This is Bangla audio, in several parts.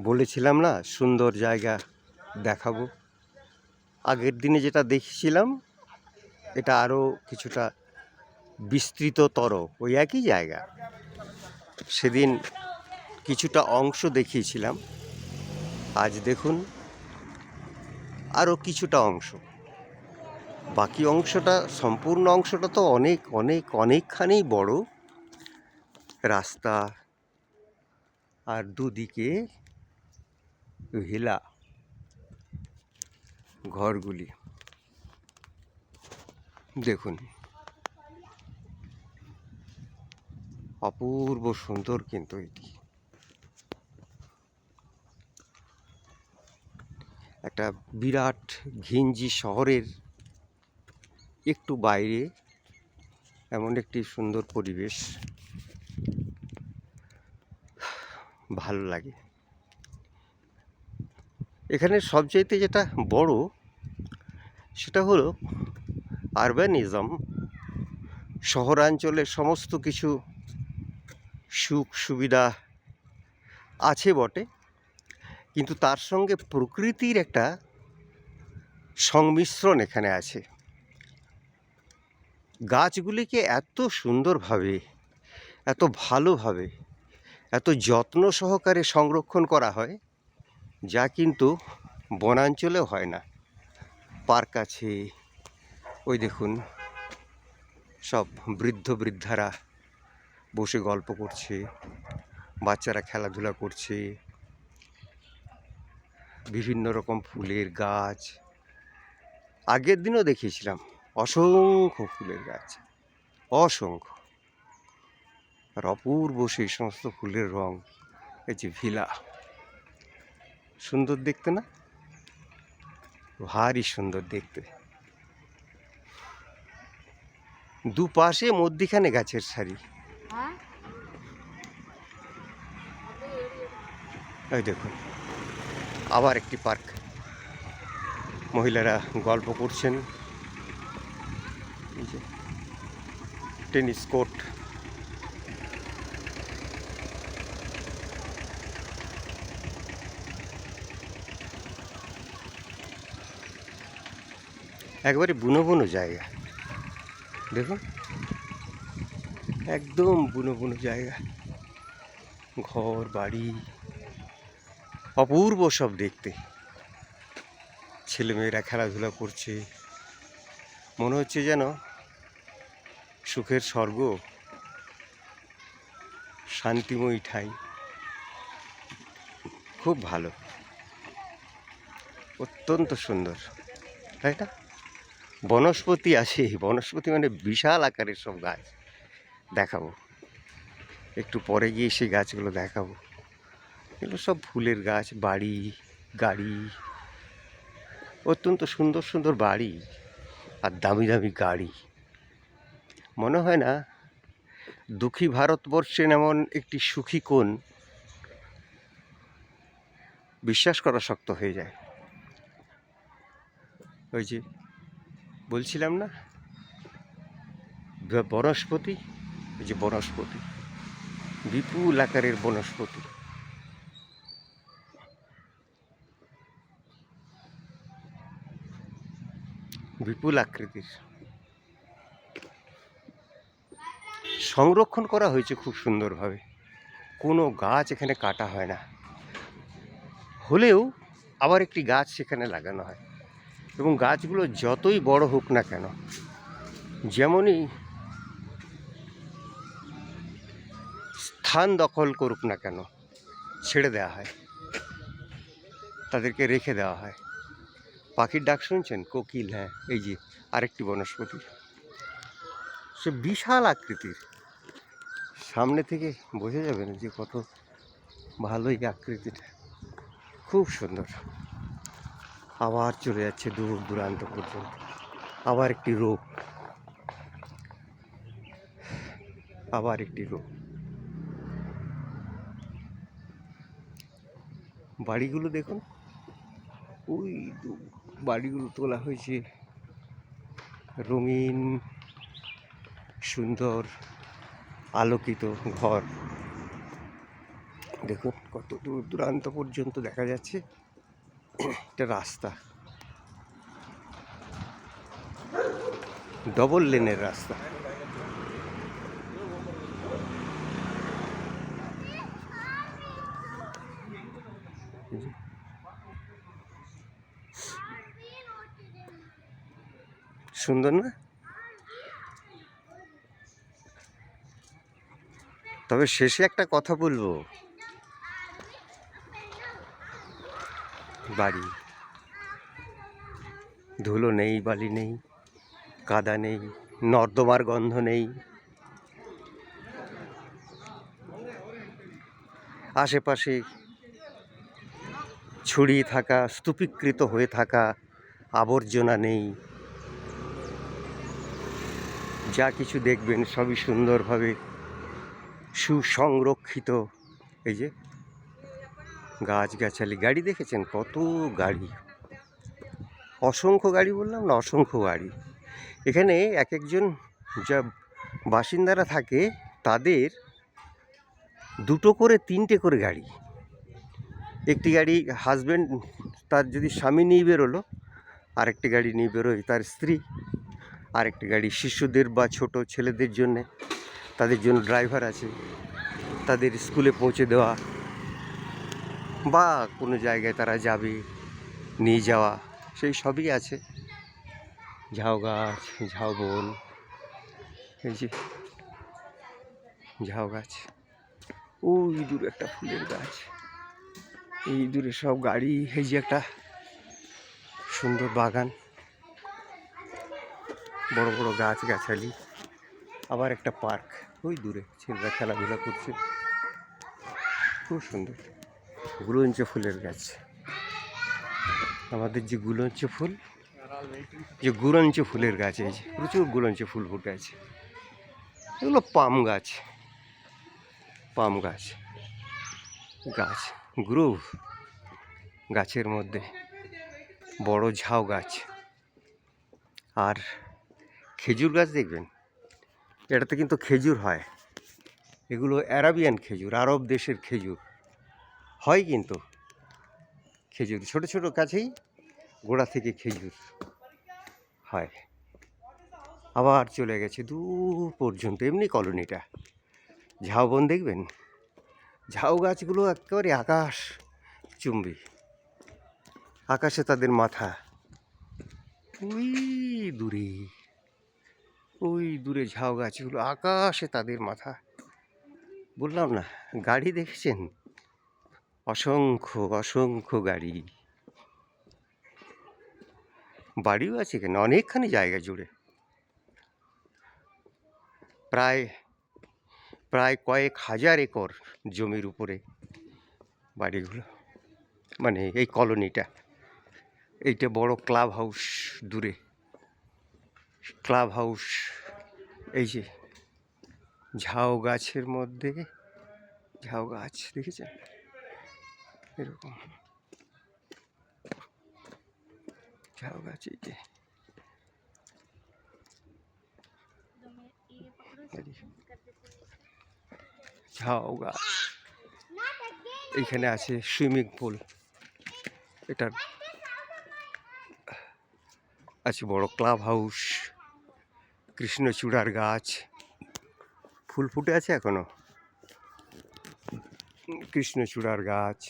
বলেছিলাম না, সুন্দর জায়গা দেখাবো। আগের দিনে যেটা দেখেছিলাম, এটা আরও কিছুটা বিস্তৃততর, ওই একই জায়গা। সেদিন কিছুটা অংশ দেখিয়েছিলাম। আজ দেখুন আরও কিছুটা অংশ। বাকি অংশটা, সম্পূর্ণ অংশটা তো অনেক অনেক, অনেকখানি বড়। রাস্তা আর দুদিকে হিলা ঘরগুলি। দেখুন। অপূর্ব সুন্দর কিন্তু এটি। একটা বিরাট ঘিঞ্জি শহরের একটু বাইরে এমন একটি সুন্দর পরিবেশ। ভালো লাগে। এখানে সবচাইতে যেটা বড়, সেটা হলো আরবানিজম শহরাঞ্চলের সমস্ত কিছু সুখ সুবিধা আছে বটে, কিন্তু তার সঙ্গে প্রকৃতির একটা সংমিশ্রণ এখানে আছে। গাছগুলিকে এত সুন্দরভাবে, এত ভালোভাবে এত যত্ন সহকারে সংরক্ষণ করা হয়, যা কিন্তু বনাঞ্চলেও হয় না। পার্ক আছে, ওই দেখুন, সব বৃদ্ধ বৃদ্ধারা বসে গল্প করছে, বাচ্চারা খেলাধুলা করছে, বিভিন্ন রকম ফুলের গাছ। আগের দিনও দেখিয়েছিলাম, অসংখ্য ফুলের গাছ, অসংখ্য। আর অপূর্ব সেই সমস্ত ফুলের রং, এই যে ভিলা। সুন্দর দেখতে না? ভারী সুন্দর দেখতে। দুপাশে মধ্যিখানে গাছের সারি। এই দেখুন, আবার একটি পার্ক। মহিলারা গল্প করছেন। Tennis court. একবারে বুনো বুনো জায়গা। দেখুন। একদম বুনো বুনো জায়গা। ঘর, বাড়ি, অপূর্ব সব দেখতে। ছেলেমেয়েরা খেলাধুলা করছে। মনে হচ্ছে যেন সুখের স্বর্গ। শান্তিময়ী ঠাই। খুব ভালো। অত্যন্ত সুন্দর। তাই না? বনস্পতি আছে বনস্পতি মানে বিশাল আকারের সব গাছ। দেখাবো। একটু পরে গিয়ে সেই গাছগুলো দেখাবো। এগুলো সব ফুলের গাছ, বাড়ি, গাড়ি। অত্যন্ত সুন্দর সুন্দর বাড়ি আর দামি দামি গাড়ি। মনে হয় না, দুঃখী ভারতবর্ষের এমন একটি সুখী কোণ বিশ্বাস করা শক্ত হয়ে যায়। ওই যে বলছিলাম না? বনস্পতি? ওই যে বনস্পতি। বিপুল আকারের বনস্পতি। বিপুল আকৃতির। সংরক্ষণ করা হয়েছে খুব সুন্দরভাবে। কোনো গাছ এখানে কাটা হয় না। হলেও আবার একটি গাছ সেখানে লাগানো হয়। এবং গাছগুলো যতই বড় হোক না কেন, যেমনই স্থান দখল করুক না কেন, ছেড়ে দেওয়া হয়, তাদেরকে রেখে দেওয়া হয়। পাখির ডাক শুনছেন? কোকিল হ্যাঁ এই যে আরেকটি বনস্পতি। সে বিশাল আকৃতির। সামনে থেকে বোঝা যাবে না যে কত ভালোই আকৃতিটা খুব সুন্দর। আবার চলে যাচ্ছে দূর দূরান্ত পর্যন্ত। আবার একটি রোগ। আবার একটি রোগ। বাড়িগুলো দেখুন। ওই বাড়িগুলো তোলা হয়েছে। রঙিন, সুন্দর, আলোকিত ঘর। দেখুন কত দূর দূরান্ত পর্যন্ত দেখা যাচ্ছে। এটা রাস্তা। ডবল লেনের রাস্তা। সুন্দর না? তবে শেষে একটা কথা বলব। বাড়ি। ধুলো নেই, বালি নেই, কাদা নেই, নর্দমার গন্ধ নেই। আশেপাশে ছড়িয়ে থাকা, স্তূপীকৃত হয়ে থাকা আবর্জনা নেই। যা কিছু দেখবেন সবই সুন্দরভাবে সুসংরক্ষিত। এই যে গাছগাছালি গাড়ি দেখেছেন? কত গাড়ি? অসংখ্য গাড়ি বললাম না, অসংখ্য গাড়ি। এখানে এক একজন যা বাসিন্দারা থাকে, তাদের দুটো করে, তিনটে করে গাড়ি। একটি গাড়ি হাজব্যান্ড তার যদি স্বামী নিয়ে বেরোলো, আরেকটি গাড়ি নিয়ে বেরোয় তার স্ত্রী। আরেকটি গাড়ি শিশুদের বা ছোট ছেলেদের জন্যে, তাদের জন্য ড্রাইভার আছে, তাদের স্কুলে পৌঁছে দেওয়া। বা কোনো জায়গায় তারা যাবে, নিয়ে যাওয়া, সেই সবই আছে। ঝাউ গাছ, ঝাউ বন, এই যে ঝাউ গাছ। ওই দূরে একটা ফুলের গাছ। এই দূরে সব গাড়ি, এই যে একটা সুন্দর বাগান। বড় বড় গাছ গাছালি। আবার একটা পার্ক। ওই দূরে ছেলেরা খেলাধুলা করছে। খুব সুন্দর। গুলঞ্চ ফুলের গাছ। আমাদের যে গুলঞ্চ ফুল, যে গুরঞ্চ ফুলের গাছ এই যে, প্রচুর গুলঞ্চ ফুল ফুটে আছে। এগুলো পাম গাছ পাম গাছ গাছ, গ্রুভ গাছের মধ্যে, বড় ঝাউ গাছ। আর খেজুর গাছ দেখবেন, এটাতে কিন্তু খেজুর হয়। এগুলো অ্যারাবিয়ান খেজুর, আরব দেশের খেজুর। হয় কিন্তু। খেজুর ছোট ছোট গাছেই গোড়া থেকে খেজুর হয়। আবার চলে গেছে দূর পর্যন্ত, এমনি কলোনিটা। ঝাউবন দেখবেন? ঝাউ গাছগুলো একেবারে আকাশ চুম্বি। আকাশে তাদের মাথা। ওই দূরে ওই দূরে ঝাউ গাছগুলো, আকাশে তাদের মাথা। বললাম না, গাড়ি দেখেছেন? অসংখ্য অসংখ্য গাড়ি। বাড়িও আছে এখানে, অনেকখানি জায়গা জুড়ে। প্রায় প্রায় কয়েক হাজার একর জমির উপরে বাড়িগুলো। মানে এই কলোনিটা, এইটা বড় ক্লাব হাউস দূরে। ক্লাব হাউস, এই যে ঝাউ গাছের মধ্যে, ঝাউ গাছ, দেখেছেন? এরকম। ঝাউ গাছ এই যে। ঝাউ গাছ। এইখানে আছে সুইমিং পুল। এটার আছে বড় ক্লাব হাউস। কৃষ্ণচূড়ার গাছ। ফুল ফুটে আছে এখনও? কৃষ্ণচূড়ার গাছ।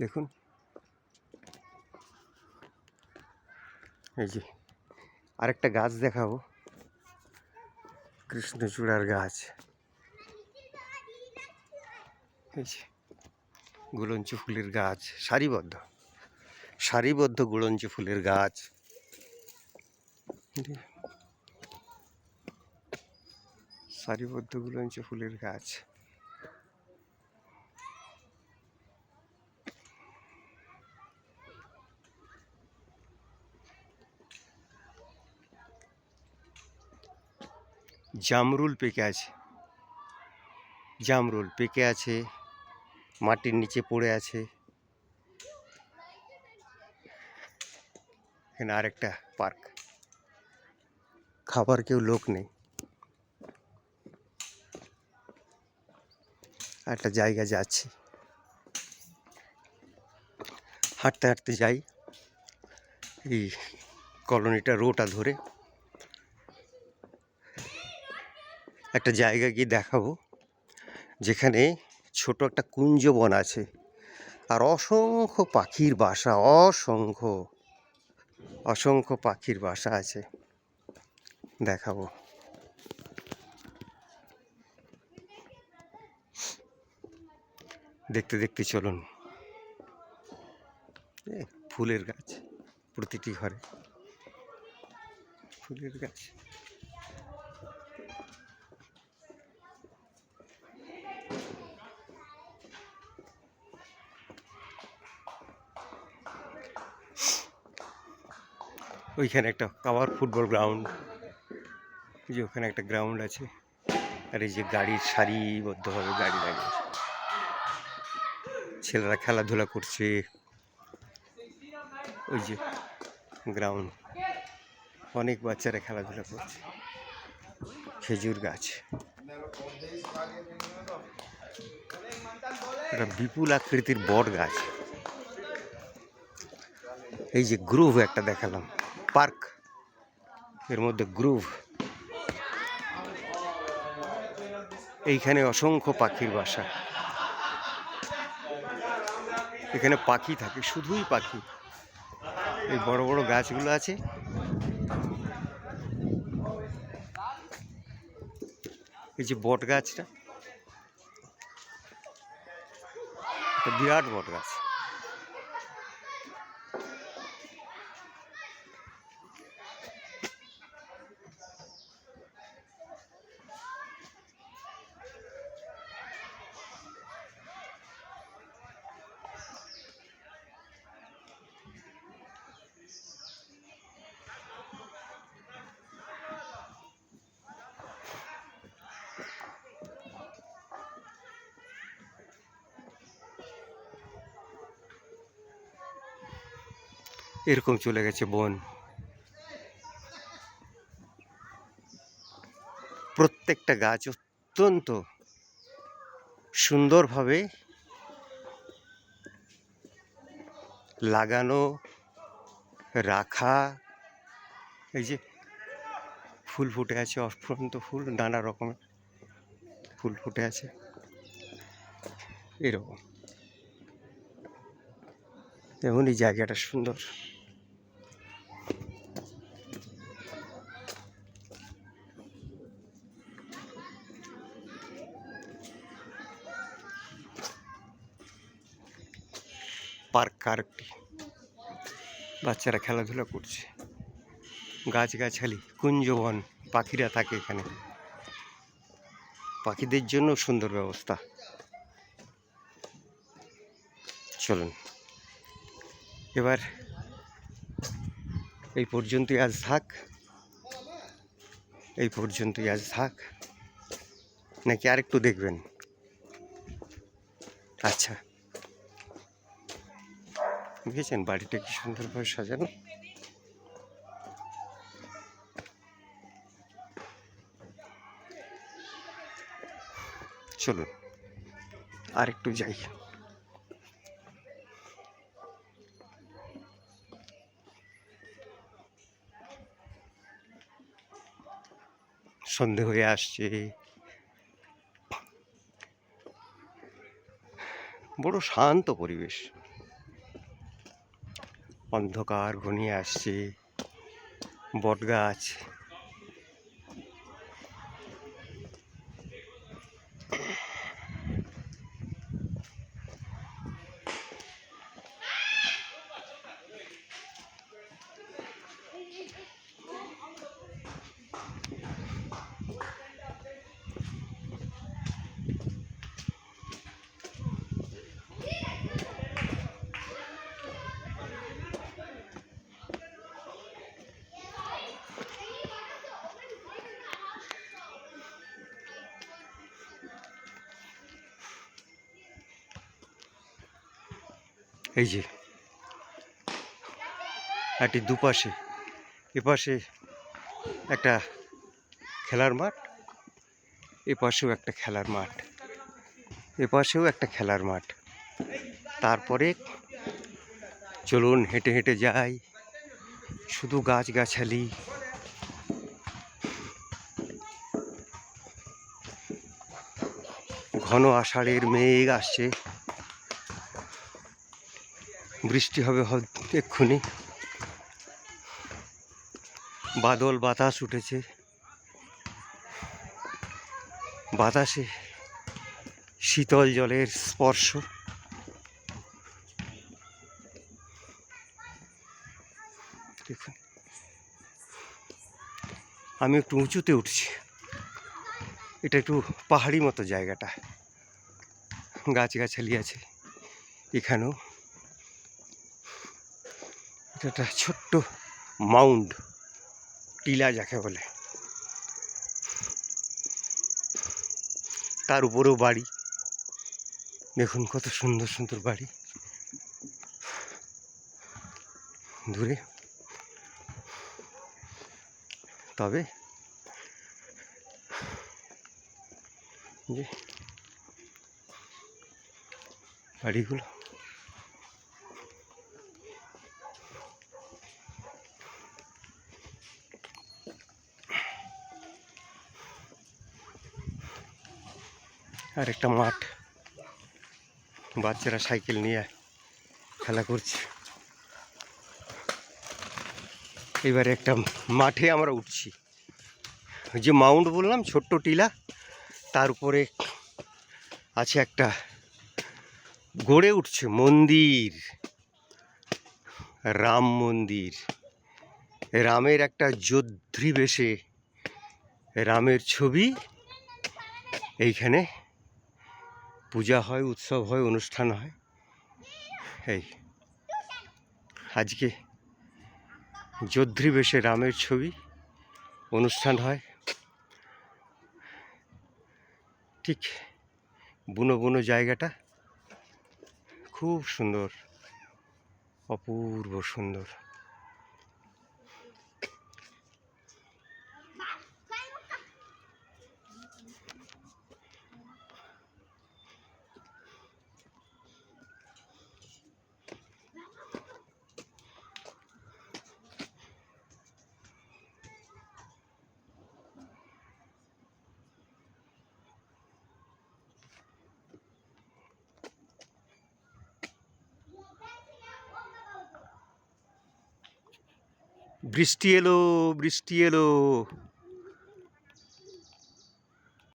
দেখুন। এই যে আরেকটা গাছ দেখাবো। কৃষ্ণচূড়ার গাছ। এই যে গুলঞ্চ ফুলের গাছ, সারিবদ্ধ। সারিবদ্ধ গুলঞ্চ ফুলের গাছ। সারিবদ্ধ গুলঞ্চ ফুলের গাছ। জামরুল পেকে আছে। জামরুল পেকে আছে, মাটির নিচে পড়ে আছে। এখানে আরেকটা পার্ক। খাবার কেউ লোক নেই। একটা জায়গা যাচ্ছি। হাঁটতে হাঁটতে যাই। এই কলোনিটা রোটা ধরে। একটা জায়গা গিয়ে দেখাবো। যেখানে ছোট একটা কুঞ্জবন আছে। আর অসংখ্য পাখির বাসা, অসংখ্য অসংখ্য পাখির বাসা আছে। দেখাবো। দেখতে দেখতে চলুন। ফুলের গাছ, প্রতিটি ঘরে। ফুলের গাছ। ওইখানে একটা কাবার ফুটবল গ্রাউন্ড যে ওখানে একটা গ্রাউন্ড আছে, আর এই যে গাড়ির সারিবদ্ধভাবে গাড়ি দাঁড়িয়ে ছেলেরা খেলাধুলা করছে, ওই যে গ্রাউন্ড, অনেক বাচ্চারা খেলাধুলা করছে, খেজুর গাছ। একটা বিপুল আকৃতির বট গাছ। এই যে গ্রুভ একটা দেখালাম। পার্ক, এর মধ্যে গ্রুভ। এইখানে অসংখ্য পাখির বাসা। এখানে পাখি থাকে, শুধুই পাখি। এই বড় বড় গাছগুলো আছে। এই যে বট গাছটা বিরাট বট গাছ এরকম চলে গেছে বন। প্রত্যেকটা গাছ অত্যন্ত সুন্দরভাবে লাগানো, রাখা, এই যে ফুল ফুটে আছে, অফুরন্ত ফুল, নানা রকমের ফুল ফুটে আছে। এরকম। এমনই জায়গাটা সুন্দর। পার্ক আরেকটি বাচ্চারা খেলাধুলা করছে। গাছগাছালি, কুঞ্জবন, পাখিরা থাকে এখানে। পাখিদের জন্য সুন্দর ব্যবস্থা। চলুন। এবার এই পর্যন্তই আজ থাক। এই পর্যন্তই আজ থাক। নাকি আরেকটু দেখবেন? আচ্ছা। দেখেছেন বাড়িটা কি সুন্দরভাবে সাজানো? চলুন আর একটু যাই। সন্ধে হয়ে আসছে। বড় শান্ত পরিবেশ। অন্ধকার ঘনিয়ে আসছে বটগাছ। এই যে, একটি দুপাশে, এপাশে একটা খেলার মাঠ, এপাশেও একটা খেলার মাঠ, এপাশেও একটা খেলার মাঠ। তারপরে চলুন হেঁটে হেঁটে যাই, শুধু গাছগাছালি। ঘন আষাঢ়ের মেঘ আসছে। বৃষ্টি হবে এক্ষুনি। বাদল বাতাস উঠেছে। বাতাসে শীতল জলের স্পর্শ। আমি একটু উঁচুতে উঠছি। এটা একটু পাহাড়ি মতো জায়গাটা। গাছগাছালি আছে। এখানেও এটা একটা ছোট্ট মাউন্ড টিলা যাকে বলে। তার উপরেও বাড়ি। দেখুন কত সুন্দর সুন্দর বাড়ি। দূরে। তবে যে বাড়িগুলো আর একটা মাঠ। বাচ্চারা সাইকেল নিয়ে খেলা করছে। এবারে একটা মাঠে আমরা উঠছি। যে মাউন্ট বললাম, ছোট্ট টিলা, তার উপরে আছে একটা গড়ে উঠছে মন্দির। রাম মন্দির। রামের একটা যোদ্ধি বেশে রামের ছবি এইখানে পূজা হয়, উৎসব হয়, অনুষ্ঠান হয়। এই, আজকে যোদ্ধি বেশে রামের ছবি অনুষ্ঠান হয়। ঠিক বুনো বুনো জায়গাটা খুব সুন্দর, অপূর্ব সুন্দর। বৃষ্টি এলো বৃষ্টি এলো।